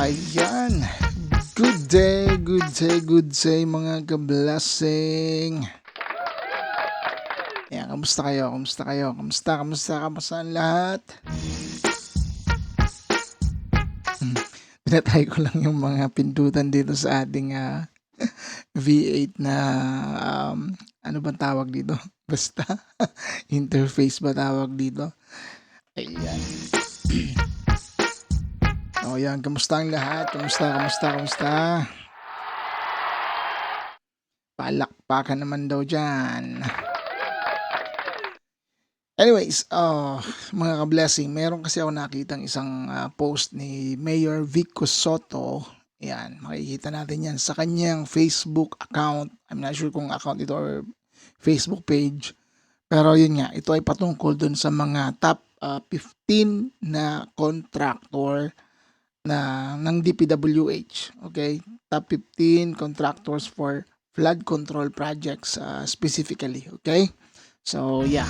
Ayan. Good day, good day, good day mga ka-blessing. Ayan, kamusta kayo? Kamusta kayo? Kamusta, kamusta, kamusta ang lahat? Hmm, ko lang yung mga pindutan dito sa ating ah, V8 na um, ano bang tawag dito? Basta interface ba tawag dito? Ayan. O yan, kamusta ang lahat? Kamusta, kamusta, kamusta? Palakpakan naman daw dyan. Anyways, uh, mga ka-blessing, meron kasi ako nakitang isang ah, post ni Mayor Vico Soto. Yan, makikita natin yan sa kanyang Facebook account. I'm not sure kung account ito or Facebook page. Pero yun nga, ito ay patungkol dun sa mga top ah, 15 na contractor na ng DPWH. Okay? Top 15 contractors for flood control projects uh, specifically. Okay? So, yeah.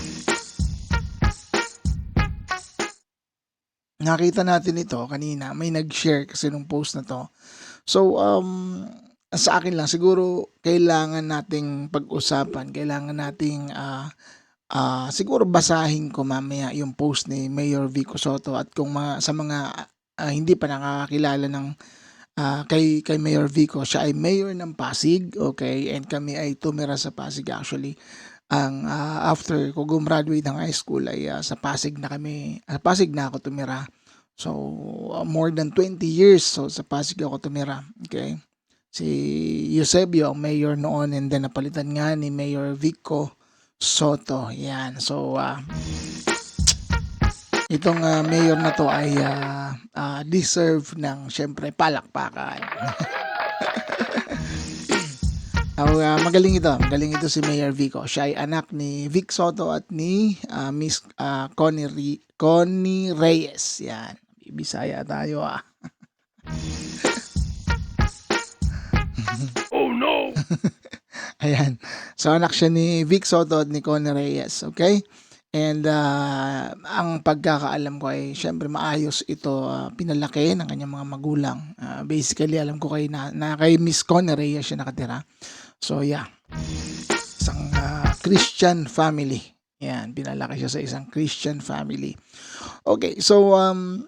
Nakita natin ito kanina. May nag-share kasi nung post na to. So, um, sa akin lang, siguro kailangan nating pag-usapan. Kailangan nating ah ah, siguro basahin ko mamaya yung post ni Mayor Vico Soto at kung mga, sa mga ah, hindi pa nakakakilala ng ah, kay kay Mayor Vico, siya ay mayor ng Pasig, okay? And kami ay tumira sa Pasig actually. Ang ah, after ko gumraduate ng high school ay ah, sa Pasig na kami, sa Pasig na ako tumira. So, ah, more than 20 years so sa Pasig ako tumira, okay? Si Eusebio ang mayor noon and then napalitan nga ni Mayor Vico Soto. Yan. So, ah, itong ah, mayor na to ay ah, ah, deserve ng syempre palakpakan. Ah, magaling ito. Magaling ito si Mayor Vico. Siya ay anak ni Vic Soto at ni ah, Miss ah, Connie, Re- Connie Reyes. Yan. Bisaya tayo ah. Oh no! Ayan. So, anak siya ni Vic Soto at ni Connie Reyes. Okay? And ah, ang pagkakaalam ko ay syempre maayos ito ah, pinalaki ng kanyang mga magulang. Ah, basically, alam ko kay na, na kay Miss Connie siya nakatira. So, yeah. Isang ah, Christian family. Yan, pinalaki siya sa isang Christian family. Okay, so um,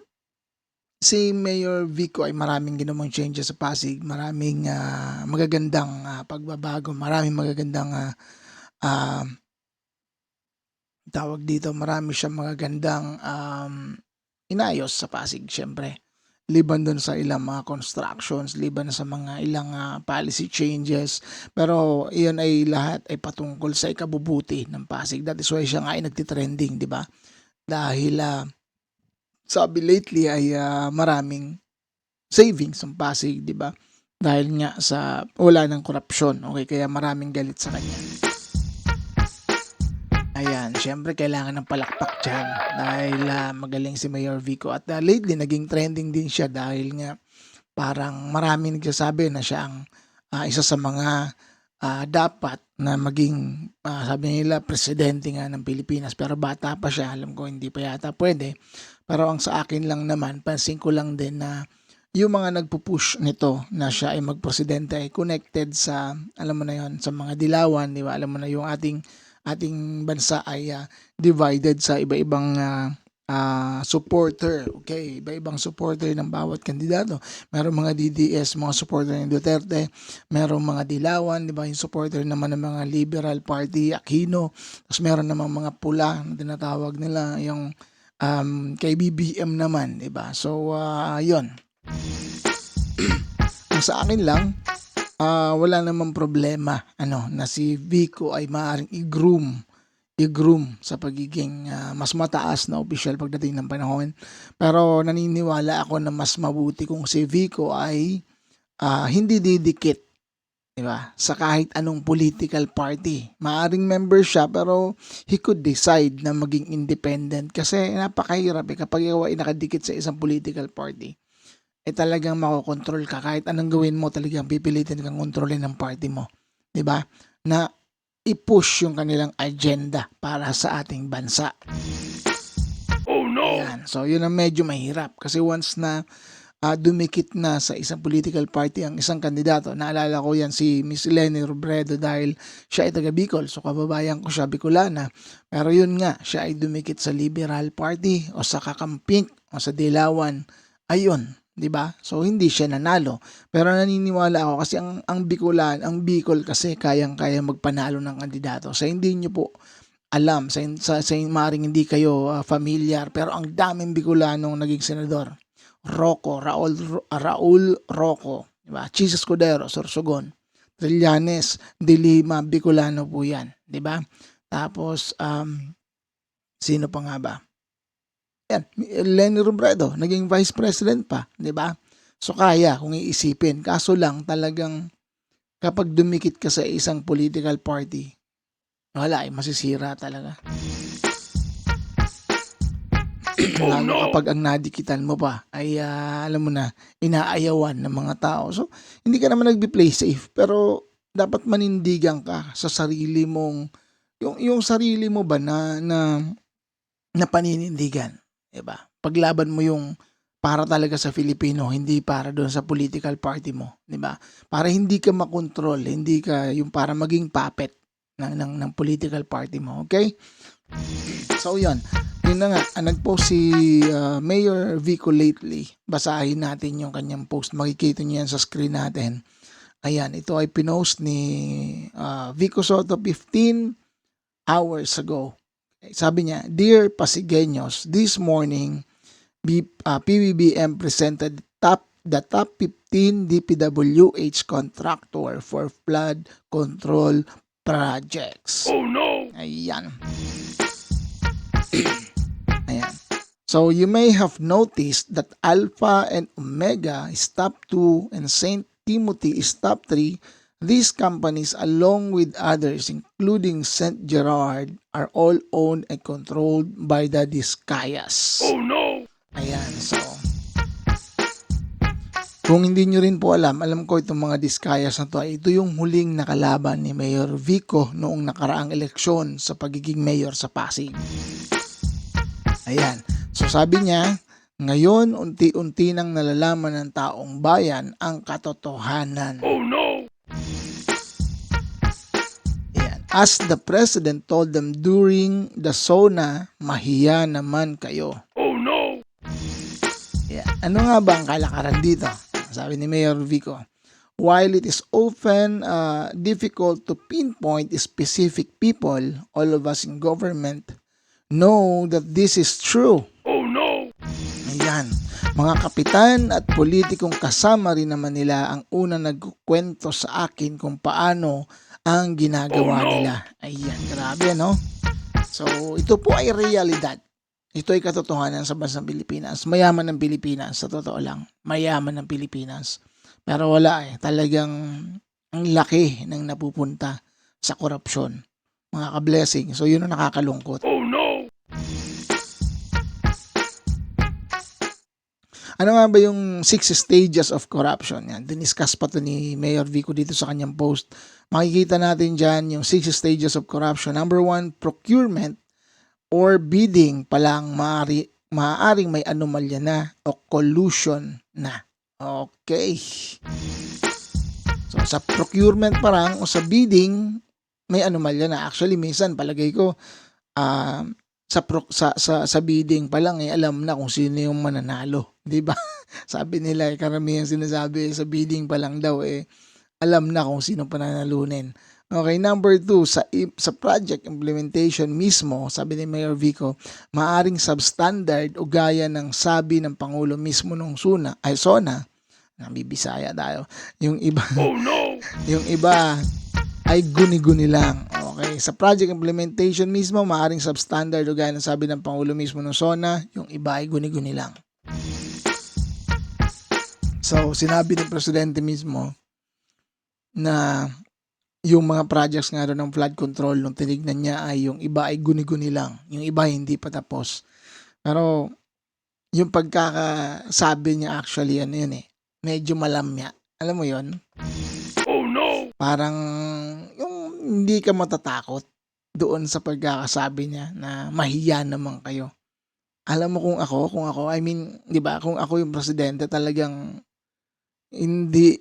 si Mayor Vico ay maraming ginawang changes sa Pasig, maraming ah, magagandang ah, pagbabago, maraming magagandang ah, ah, tawag dito, marami siyang magagandang um, inayos sa Pasig, syempre. Liban dun sa ilang mga constructions, liban sa mga ilang ah, policy changes. Pero iyon ay lahat ay patungkol sa ikabubuti ng Pasig. That is why siya nga ay nagtitrending, di ba? Dahil ah, sabi lately ay ah, maraming savings ang Pasig, di ba? Dahil nga sa wala ng korupsyon. Okay, kaya maraming galit sa kanya. Ayan, syempre kailangan ng palakpak dyan dahil ah, magaling si Mayor Vico. At ah, lately, naging trending din siya dahil nga parang marami nagsasabi na siya ang ah, isa sa mga ah, dapat na maging, ah, sabi nila, presidente nga ng Pilipinas. Pero bata pa siya, alam ko hindi pa yata pwede. Pero ang sa akin lang naman, pansin ko lang din na yung mga nagpupush nito na siya ay magpresidente ay connected sa, alam mo na yon sa mga dilawan, di ba? Alam mo na yung ating ating bansa ay ah, divided sa iba-ibang ah, ah, supporter. Okay, iba-ibang supporter ng bawat kandidato. Merong mga DDS, mga supporter ng Duterte, merong mga dilawan, di ba, yung supporter naman ng mga Liberal Party, Aquino, tapos meron namang mga pula na tinatawag nila, yung um, kay BBM naman, di ba? So, ah, yun. Sa akin lang, ah, wala namang problema ano na si Vico ay maaaring i-groom i-groom sa pagiging ah, mas mataas na opisyal pagdating ng panahon. Pero naniniwala ako na mas mabuti kung si Vico ay ah, hindi didikit di ba? Sa kahit anong political party. Maaring member siya pero he could decide na maging independent kasi napakahirap eh kapag ikaw ay nakadikit sa isang political party eh talagang makokontrol ka kahit anong gawin mo talagang pipilitin kang kontrolin ng party mo. 'Di ba? Na i-push yung kanilang agenda para sa ating bansa. Oh no! Ayan. So, yun ang medyo mahirap. Kasi once na ah, dumikit na sa isang political party ang isang kandidato. Naalala ko yan si Miss Lenny Robredo dahil siya ay taga Bicol. So kababayan ko siya Bicolana. Pero yun nga, siya ay dumikit sa Liberal Party o sa Kakampink o sa Dilawan. Ayun, 'di ba? So hindi siya nanalo. Pero naniniwala ako kasi ang ang Bicolan, ang Bicol kasi kayang-kaya magpanalo ng kandidato. Sa hindi niyo po alam, sa sa, sa maring hindi kayo ah, familiar, pero ang daming Bicolanong naging senador. Rocco, Raul Raul Rocco, 'di ba? Chis Escudero, Sorsogon, Trillanes, De Lima, Bicolano po 'yan, 'di ba? Tapos um sino pa nga ba? Yan, Lenny Robredo, naging vice president pa, 'di ba? So kaya kung iisipin. Kaso lang talagang kapag dumikit ka sa isang political party, wala eh, masisira talaga. Lalo kapag ang nadikitan mo pa ay ah, alam mo na, inaayawan ng mga tao. So, hindi ka naman nagbi-play safe, pero dapat manindigan ka sa sarili mong yung yung sarili mo ba na na na paninindigan, 'di ba? Paglaban mo yung para talaga sa Filipino, hindi para doon sa political party mo, 'di ba? Para hindi ka makontrol, hindi ka yung para maging puppet ng ng, ng political party mo, okay? So, yun. Yun na nga, ah, nag-post si ah, Mayor Vico lately. Basahin natin yung kanyang post. Makikita niyo yan sa screen natin. Ayan, ito ay pinost ni ah, Vico Soto 15 hours ago. Sabi niya, Dear Pasigueños, this morning, B, ah, PBBM presented top the top 15 DPWH contractor for flood control projects. Oh no! Ayan. Ayan. So you may have noticed that Alpha and Omega is top 2 and St. Timothy is top 3. These companies along with others including St. Gerard are all owned and controlled by the Discayas. Oh no! Ayan, so kung hindi nyo rin po alam, alam ko itong mga diskayas na to ay ito yung huling nakalaban ni Mayor Vico noong nakaraang eleksyon sa pagiging mayor sa Pasig. Ayan. So sabi niya, ngayon unti-unti nang nalalaman ng taong bayan ang katotohanan. Oh no! As the president told them during the SONA, mahiya naman kayo. Oh no! Yeah. Ano nga ba ang kalakaran dito? Sabi ni Mayor Vico. While it is often uh, difficult to pinpoint specific people, all of us in government know that this is true. Oh no! Ayan. Mga kapitan at politikong kasama rin naman nila ang una nagkukwento sa akin kung paano ang ginagawa Oh, no. nila. Ayan, grabe no? So, ito po ay realidad. Ito ay katotohanan sa bansang Pilipinas. Mayaman ng Pilipinas, sa totoo lang. Mayaman ng Pilipinas. Pero wala eh. Talagang ang laki ng napupunta sa korupsyon. Mga ka-blessing. So, yun ang nakakalungkot. Oh no! Ano nga ba yung six stages of corruption? Yan, diniscuss pa to ni Mayor Vico dito sa kanyang post. Makikita natin dyan yung six stages of corruption. Number one, procurement or bidding pa lang maaari, maaaring may anomalya na o collusion na. Okay. So, sa procurement pa lang o sa bidding, may anomalya na. Actually, minsan, palagay ko, ah, sa, pro- sa, sa, sa bidding pa lang, eh, alam na kung sino yung mananalo. Di ba? Sabi nila, eh, karamihan sinasabi sa bidding pa lang daw, eh, alam na kung sino pananalunin. Okay, number two, sa, sa project implementation mismo, sabi ni Mayor Vico, maaring substandard o gaya ng sabi ng Pangulo mismo nung SUNA, ay SONA, nabibisaya tayo, yung iba, Oh no! yung iba ay guni-guni lang. Okay, sa project implementation mismo, maaring substandard o gaya ng sabi ng Pangulo mismo ng SONA, yung iba ay guni-guni lang. So, sinabi ng Presidente mismo na yung mga projects nga doon ng flood control, nung tinignan niya ay yung iba ay guni-guni lang. Yung iba hindi pa tapos. Pero, yung pagkakasabi niya actually, ano yun eh, medyo malamya. Alam mo yon Oh no! parang yung hindi ka matatakot doon sa pagkakasabi niya na mahiya naman kayo. Alam mo kung ako kung ako, I mean, 'di ba, kung ako yung presidente talagang hindi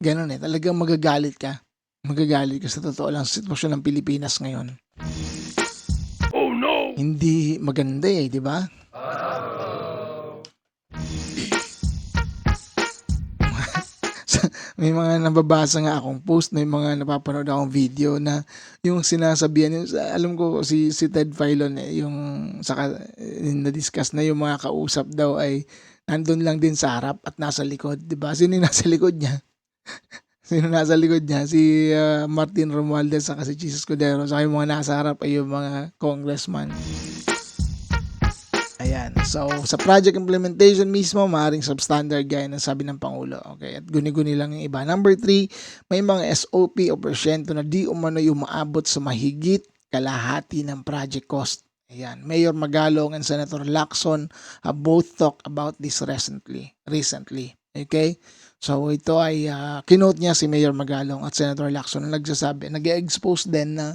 gano'n, eh, talagang magagalit ka. Magagalit ka sa totoo lang sa sitwasyon ng Pilipinas ngayon. Oh no! Hindi maganda, eh, 'di ba? May mga nababasa nga akong post, may mga napapanood akong video na yung sinasabihan yung alam ko si si Ted Filon, eh, yung saka na-discuss na yung mga kausap daw ay nandun lang din sa harap at nasa likod, 'di ba? Sino yung nasa likod niya? Sino nasa likod niya? Si, ah, Martin Romualdez saka si Jesus Escudero saka yung mga nasa harap ay yung mga congressman. Ayan. So, sa project implementation mismo, maaaring substandard gaya ng sabi ng Pangulo. Okay, at guni-guni lang yung iba. Number three, may mga SOP o porsyento na di umano yung maabot sa mahigit kalahati ng project cost. Ayan. Mayor Magalong and Senator Lacson have both talked about this recently. Recently. Okay? So, ito ay ah, kinote niya si Mayor Magalong at Senator Lacson na nagsasabi, nag-expose din na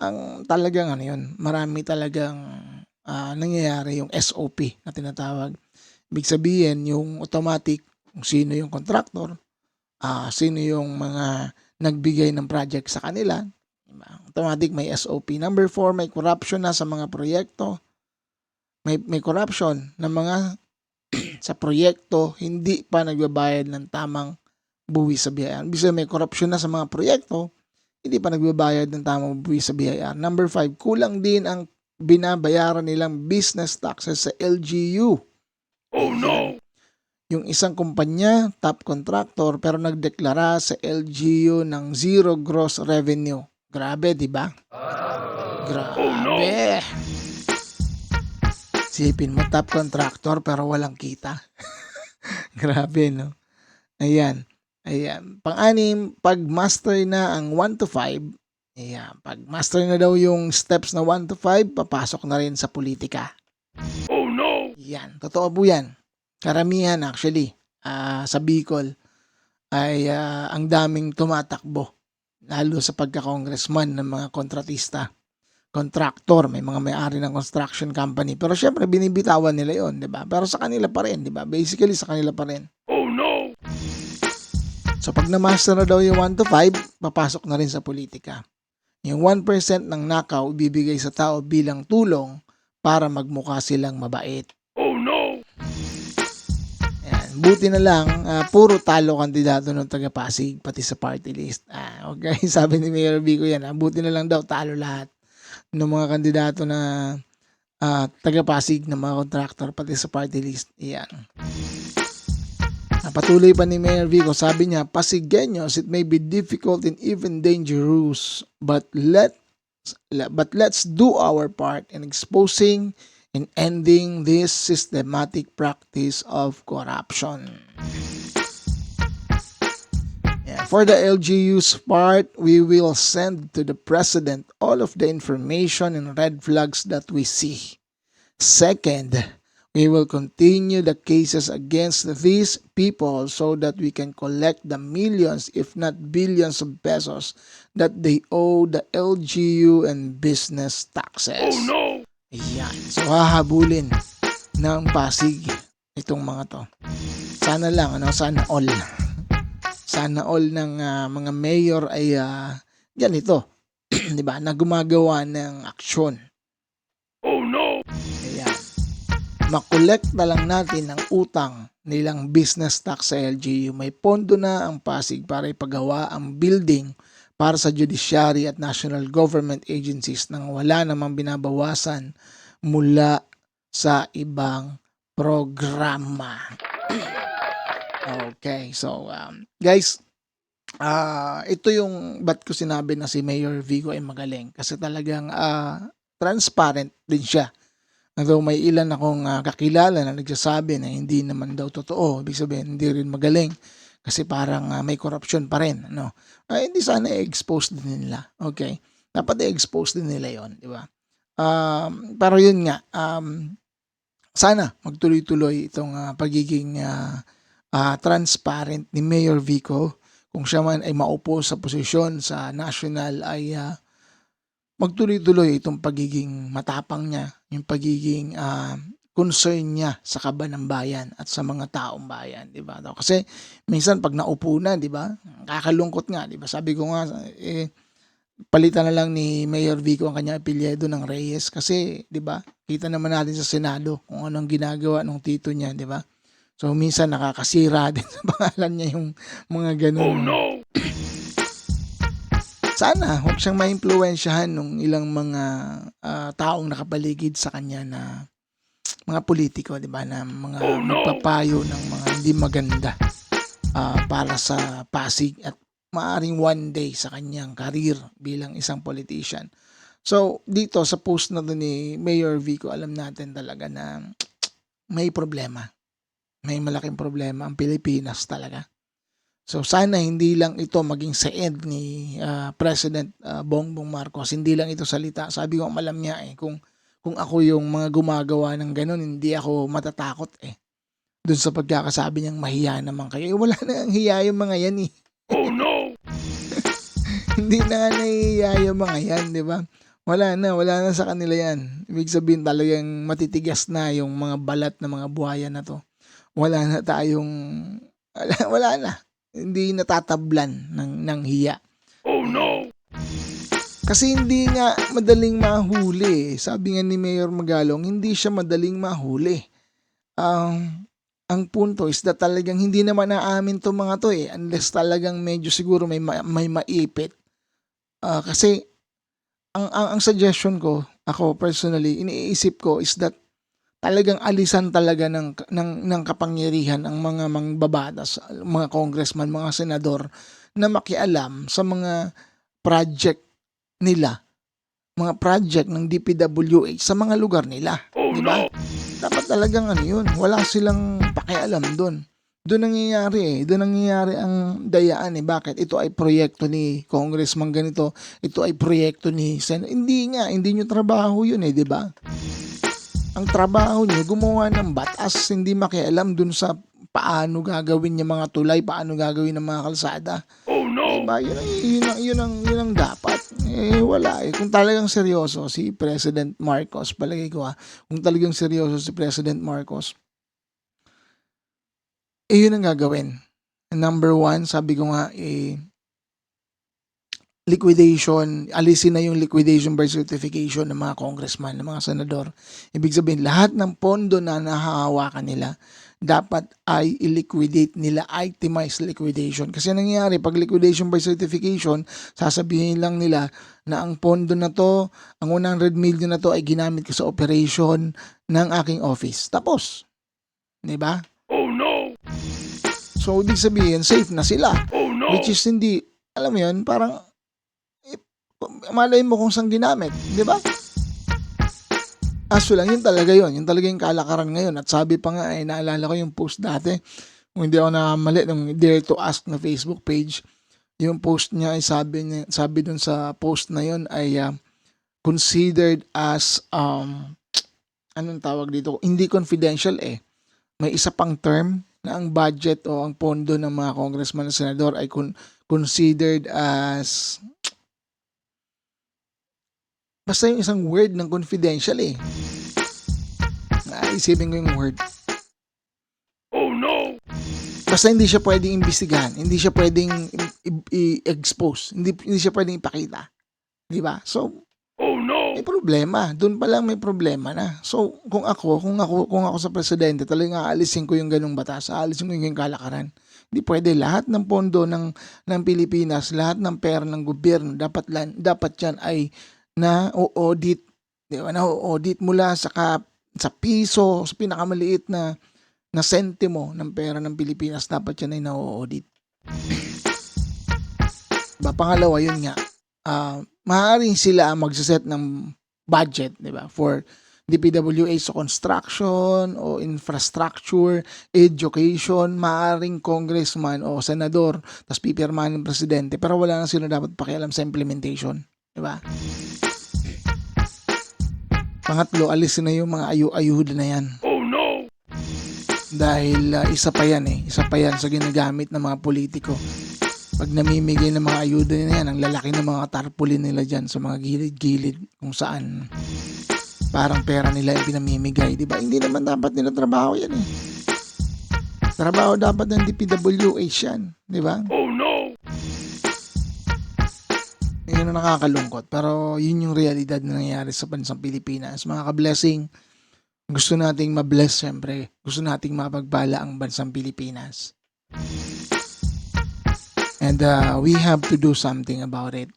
ang talagang ano yun, marami talagang ah, nangyayari yung SOP na tinatawag. Ibig sabihin, yung automatic, kung sino yung contractor, ah, sino yung mga nagbigay ng project sa kanila, automatic may SOP. Number four, may corruption na sa mga proyekto. May, may corruption ng mga sa proyekto, hindi pa nagbabayad ng tamang buwis sa. Ibig sabihin, may corruption na sa mga proyekto, hindi pa nagbabayad ng tamang buwis sa biyayaan. Number five, kulang din ang binabayaran nilang business taxes sa LGU. Oh no! Yung isang kumpanya, top contractor, pero nagdeklara sa LGU ng zero gross revenue. Grabe, di ba? Grabe. Oh, no. Sipin mo, top contractor, pero walang kita. Grabe, no? Ayan. Ayan. Pang-anim, pag master na ang 1 to 5, ayan, pag master na daw yung steps na 1 to 5, papasok na rin sa politika. Oh no! Yan, totoo po yan. Karamihan actually ah, sa Bicol ay ah, ang daming tumatakbo lalo sa pagka-congressman ng mga kontratista. Contractor, may mga may-ari ng construction company. Pero syempre, binibitawan nila yon di ba? Pero sa kanila pa rin, di ba? Basically, sa kanila pa rin. Oh no! So, pag na-master na daw yung 1 to 5, papasok na rin sa politika. Yung 1% ng nakaw, ibibigay sa tao bilang tulong para magmukha silang mabait. Oh no! Ayan. Buti na lang, ah, puro talo kandidato ng taga Pasig, pati sa party list. Ah, okay, sabi ni Mayor Vico yan, ah, buti na lang daw talo lahat ng mga kandidato na ah, taga Pasig ng mga contractor, pati sa party list. Iyan. Ah, Patuloy pa ni Mayor Vico, sabi niya, Pasigueños, it may be difficult and even dangerous, but let but let's do our part in exposing and ending this systematic practice of corruption. For the LGU's part, we will send to the President all of the information and red flags that we see. Second, we will continue the cases against these people so that we can collect the millions, if not billions of pesos that they owe the LGU and business taxes. Oh no! Ayan. So, hahabulin ng Pasig itong mga to. Sana lang, ano, sana all. Sana all ng ah, mga mayor ay ah, ganito. 'Di ba? Na gumagawa ng aksyon. Makolekt na lang natin ang utang nilang business tax sa LGU. May pondo na ang Pasig para ipagawa ang building para sa judiciary at national government agencies nang wala namang binabawasan mula sa ibang programa. okay, so um, guys, ah ito yung ba't ko sinabi na si Mayor Vigo ay magaling kasi talagang ah, transparent din siya. Although may ilan akong ah, kakilala na nagsasabi na hindi naman daw totoo, ibig sabihin hindi rin magaling kasi parang ah, may corruption pa rin, no? Ay hindi sana i-expose din nila. Okay? Dapat i-expose din nila 'yon, di ba? Um, pero yun nga, um, sana magtuloy-tuloy itong ah, pagiging ah, ah, transparent ni Mayor Vico kung siya man ay maupo sa posisyon sa national ay ah, magtuloy-tuloy itong pagiging matapang niya, yung pagiging ah, concern niya sa kaban ng bayan at sa mga taong bayan, 'di ba? Kasi minsan pag naupo na, 'di ba? Kakalungkot nga, 'di ba? Sabi ko nga eh palitan na lang ni Mayor Vico ang kanyang apelyido ng Reyes kasi 'di ba? Kita naman natin sa Senado kung anong ginagawa ng tito niya, 'di ba? So minsan nakakasira din sa pangalan niya yung mga ganun. Oh no! Sana huwag siyang maimpluwensyahan nung ilang mga ah, taong nakapaligid sa kanya na mga politiko, 'di ba, na mga Oh, no. magpapayo ng mga hindi maganda ah, para sa Pasig at maaring one day sa kanyang career bilang isang politician. So, dito sa post na to ni Mayor Vico, alam natin talaga na may problema. May malaking problema ang Pilipinas talaga. So sana hindi lang ito maging sa end ni ah, President ah, Bongbong Marcos. Hindi lang ito salita. Sabi ko malam niya eh kung kung ako yung mga gumagawa ng ganun, hindi ako matatakot eh. Doon sa pagkakasabi niyang mahiya naman kayo. Eh, wala na ang hiya yung mga yan eh. Oh no! hindi na nga nahihiya yung mga yan, di ba? Wala na, wala na sa kanila yan. Ibig sabihin talagang matitigas na yung mga balat ng mga buhaya na to. Wala na tayong, wala, wala na. Hindi natatablan ng, ng hiya. Oh no! Kasi hindi nga madaling mahuli. Sabi nga ni Mayor Magalong, hindi siya madaling mahuli. Ang ang punto is that talagang hindi naman naamin to mga to eh unless talagang medyo siguro may ma- may maipit. Ah, kasi ang, ang ang suggestion ko, ako personally, iniisip ko is that talagang alisan talaga ng ng ng kapangyarihan ang mga mangbabatas, mga congressman, mga senador na makialam sa mga project nila, mga project ng DPWH sa mga lugar nila. Oh Di ba? no! Dapat talagang ano yun, wala silang pakialam doon. Doon nangyayari eh. Doon nangyayari ang dayaan eh. Bakit? Ito ay proyekto ni congressman ganito. Ito ay proyekto ni sen. Hindi nga. Hindi nyo trabaho yun eh. Di ba? Ang trabaho nyo, gumawa ng batas. Hindi makialam doon sa paano gagawin yung mga tulay, paano gagawin ng mga kalsada. Oh no! Diba? Yun ang, yun ang, yun ang, yun ang dapat. Eh, wala eh. Kung talagang seryoso si President Marcos, palagay ko ah, kung talagang seryoso si President Marcos, eh, yun ang gagawin. Number one, sabi ko nga, eh, liquidation, alisin na yung liquidation birth certification ng mga congressman, ng mga senador. Ibig sabihin, lahat ng pondo na nahahawakan nila, dapat ay i-liquidate nila, itemize liquidation. Kasi ang nangyayari, pag liquidation by certification, sasabihin lang nila na ang pondo na to, ang 100 million na to ay ginamit ko sa operation ng aking office. Tapos. 'Di ba? Oh no! So, ibig sabihin, safe na sila. Oh no! Which is hindi, alam mo yun, parang, malay mo kung saan ginamit. 'di ba? Aso lang, yun talaga yun. Yun talaga yung kalakaran ngayon. At sabi pa nga, eh, naalala ko yung post dati, kung hindi ako nakamali, nung Dare to Ask na Facebook page, yung post niya ay sabi, niya, sabi dun sa post na yun ay ah, considered as, um, anong tawag dito? Hindi confidential eh. May isa pang term na ang budget o ang pondo ng mga congressman at senador ay con- considered as basta yung isang word ng confidential eh. Naisipin ko yung word. Oh no! Basta hindi siya pwedeng imbestigahan, hindi siya pwedeng i-expose, hindi, hindi siya pwedeng ipakita. Di ba? So, Oh no! may problema. Doon pa lang may problema na. So, kung ako, kung ako, kung ako sa presidente, talagang aalisin ko yung ganung batas, aalisin ko yung kalakaran. Hindi pwede lahat ng pondo ng ng Pilipinas, lahat ng pera ng gobyerno dapat lan, dapat 'yan ay na audit, di ba? Na audit mula sa ka, sa piso, sa pinakamaliit na na sentimo ng pera ng Pilipinas dapat yan ay na-audit. Diba? Pangalawa, yun nga, ah maaaring sila ang magsaset ng budget, di ba, for DPWH sa construction o infrastructure, education, maaaring congressman o senador, tapos pipirmahan ng presidente, pero wala na sila dapat pakialam sa implementation. Di ba? Pangatlo, alisin na yung mga ayu-ayuda na yan. Oh no! Dahil ah, isa pa yan eh. Isa pa yan sa ginagamit ng mga politiko. Pag namimigay ng mga ayuda na yan, ang lalaki ng mga tarpaulin nila dyan sa mga gilid-gilid kung saan. parang pera nila yung pinamimigay, 'di ba? Hindi naman dapat nila trabaho 'yan eh. Trabaho dapat ng DPWH 'yan, 'di ba? Oh no! Yun ang nakakalungkot. Pero yun yung realidad na nangyayari sa bansang Pilipinas. Mga ka-blessing, gusto nating ma-bless syempre. Gusto nating mapagpala ang bansang Pilipinas. And uh, we have to do something about it.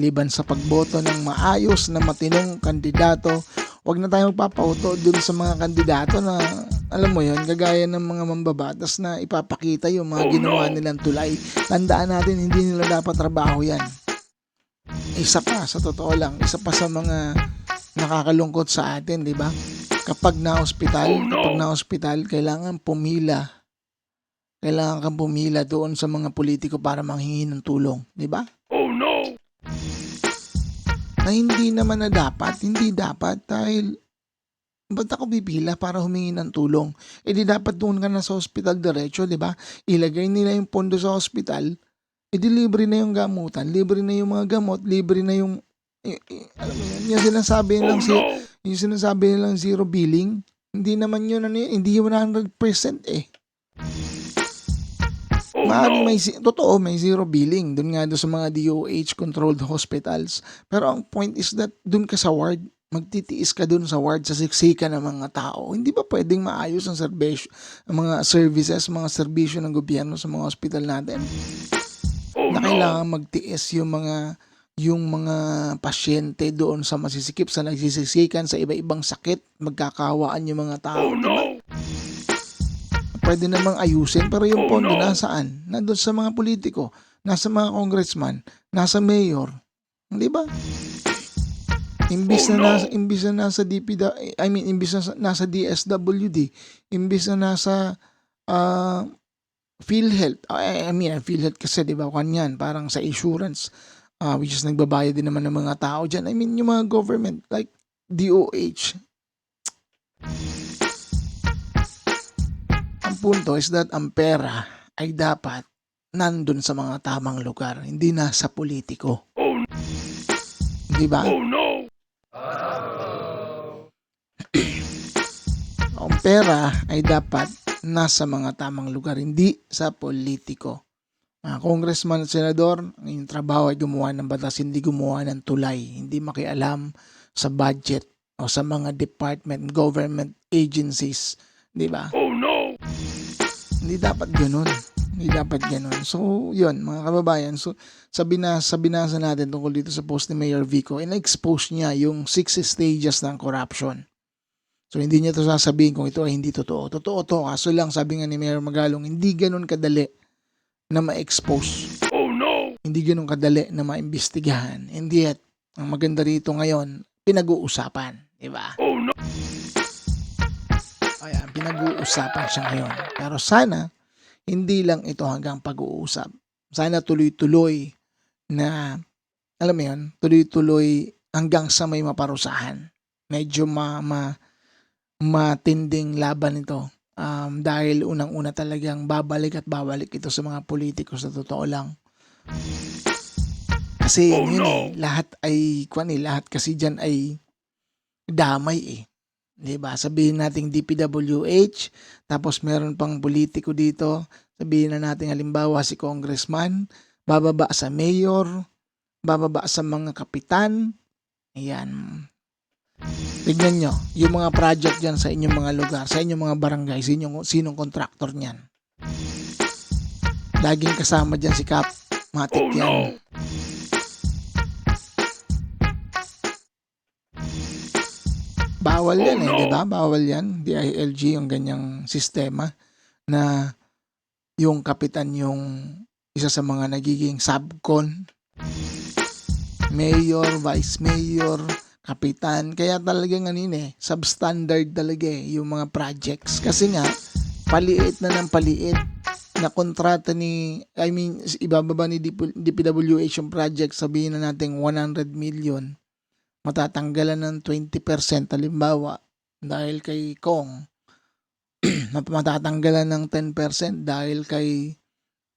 Liban sa pagboto ng maayos na matinong kandidato, wag na tayo magpapauto dun sa mga kandidato na alam mo yon gagaya ng mga mambabatas na ipapakita yung mga Oh, ginawa no. nilang tulay. Tandaan natin, hindi nila dapat trabaho yan isa pa sa totoo lang, isa pa sa mga nakakalungkot sa atin, 'di ba? Kapag na ospital, Oh, no. kapag na ospital, kailangan pumila. Kailangan kang pumila doon sa mga politiko para manghingi ng tulong, 'di ba? Oh no! Na hindi naman na dapat, hindi dapat dahil ba't ako pipila para humingi ng tulong? Eh di dapat doon ka na sa ospital diretso, 'di ba? Ilagay nila yung pondo sa ospital, eh di libre na yung gamutan, libre na yung mga gamot, libre na yung eh, eh, alam mo yun, yung sinasabi Oh nilang si, no! yung sinasabi nilang zero billing, hindi naman yun ano yun, hindi yun 100% eh. Oh Maaaring no! may, totoo, may zero billing. Doon nga doon sa mga DOH-controlled hospitals. Pero ang point is that doon ka sa ward, magtitiis ka doon sa ward sa siksika ng mga tao. Hindi ba pwedeng maayos ang serbisyo, ang mga services, mga serbisyo ng gobyerno sa mga hospital natin? Na kailangan magtiis yung mga yung mga pasyente doon sa masisikip sa nagsisisikan sa iba-ibang sakit, magkakawaan yung mga tao. Oh diba? no! Pwede namang ayusin pero yung Oh, pondo no. nasaan? Nandun sa mga politiko, nasa mga congressman, nasa mayor. Di ba? Imbis Oh, na no. nasa imbis na nasa DPD, I mean imbis na nasa DSWD, imbis na nasa ah PhilHealth. I, I mean, PhilHealth kasi 'di ba kanyan, parang sa insurance ah, which is nagbabayad din naman ng mga tao diyan. I mean, yung mga government like DOH. Ang punto is that ang pera ay dapat nandun sa mga tamang lugar, hindi nasa politiko. Oh, Di ba? oh no! Ang pera ay dapat nasa mga tamang lugar, hindi sa politiko. Mga congressman at senador, ang inyong trabaho ay gumawa ng batas, hindi gumawa ng tulay, hindi makialam sa budget o sa mga department, government agencies, di ba? Oh no! Hindi dapat ganun. Hindi dapat ganun. So, yun, mga kababayan. So, sa, binas, sa binasa natin tungkol dito sa post ni Mayor Vico, in-expose niya yung six stages ng corruption. So, hindi niya to sasabihin kung ito ay hindi totoo. Totoo to. Kaso lang, sabi nga ni Mayor Magalong, hindi ganun kadali na ma-expose. Oh no! Hindi ganun kadali na maimbestigahan. And yet, ang maganda rito ngayon, pinag-uusapan. Di ba? Oh no! Ayan, pinag-uusapan siya ngayon. Pero sana, hindi lang ito hanggang pag-uusap. Sana tuloy-tuloy na, alam mo yun, tuloy-tuloy hanggang sa may maparusahan. Medyo ma, ma, matinding laban ito. Um, dahil unang-una talagang babalik at babalik ito sa mga politiko sa totoo lang. Kasi Oh, yun no. eh, lahat ay, kwan eh, lahat kasi dyan ay damay eh. 'Di ba? Sabihin nating DPWH, tapos meron pang politiko dito. Sabihin na natin halimbawa si congressman, bababa sa mayor, bababa sa mga kapitan. Ayan. Tignan nyo, yung mga project dyan sa inyong mga lugar, sa inyong mga barangay, sinong, sinong kontraktor niyan. Laging kasama dyan si Kap. Matik Oh yan. no! Bawal yan Oh, eh, no. di ba? Bawal yan. DILG yung ganyang sistema na yung kapitan yung isa sa mga nagiging subcon, mayor, vice mayor, kapitan. Kaya talagang ano eh, substandard talaga eh, yung mga projects. Kasi nga, paliit na ng paliit na kontrata ni, I mean, ibababa ni DP DPWH yung project, sabihin na natin 100 million matatanggalan ng 20% halimbawa dahil kay Kong matatanggalan ng 10% dahil kay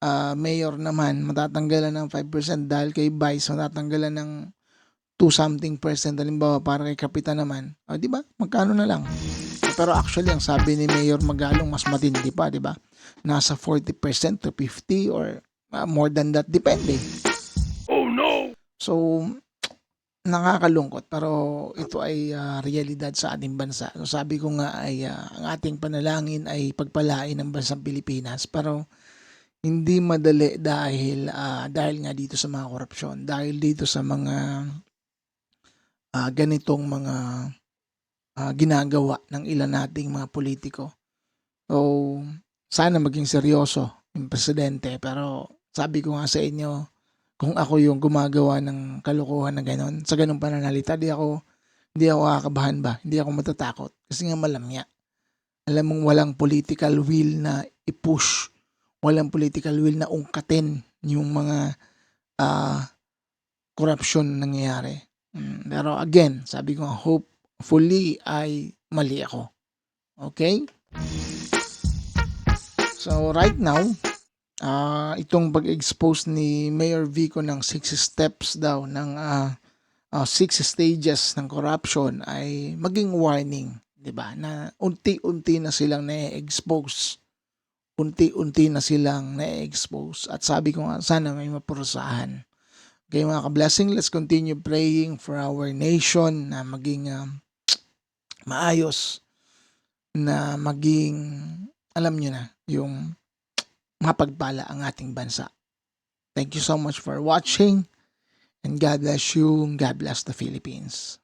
ah, mayor naman matatanggalan ng 5% dahil kay vice matatanggalan ng 2 something percent halimbawa para kay kapitan naman, oh, 'di ba? Magkano na lang. Pero actually ang sabi ni Mayor Magalong mas matindi pa, 'di ba? Nasa 40% to 50 or ah, more than that depende. Oh no! So nakakalungkot pero ito ay ah, realidad sa ating bansa. So, sabi ko nga ay ah, ang ating panalangin ay pagpalain ng bansang Pilipinas pero hindi madali dahil ah, dahil nga dito sa mga korupsyon, dahil dito sa mga ah, ganitong mga ah, ginagawa ng ilan nating mga politiko. So, sana maging seryoso yung presidente pero sabi ko nga sa inyo, kung ako yung gumagawa ng kalokohan na gano'n, sa ganung pananalita, di ako, di ako kakabahan ba? Hindi ako matatakot. Kasi nga malamya. Alam mong walang political will na i-push. Walang political will na ungkatin yung mga ah corruption na nangyayari. Mm, pero again, sabi ko hopefully ay mali ako. Okay? So right now, ah itong pag-expose ni Mayor Vico ng six steps daw ng ah, ah, six stages ng corruption ay maging warning, 'di ba? Na unti-unti na silang na-expose. Unti-unti na silang na-expose. At sabi ko nga, sana may mapurusahan. Okay mga ka-blessing, let's continue praying for our nation na maging ah, maayos, na maging, alam nyo na, yung mapagpala ang ating bansa. Thank you so much for watching and God bless you. God bless the Philippines.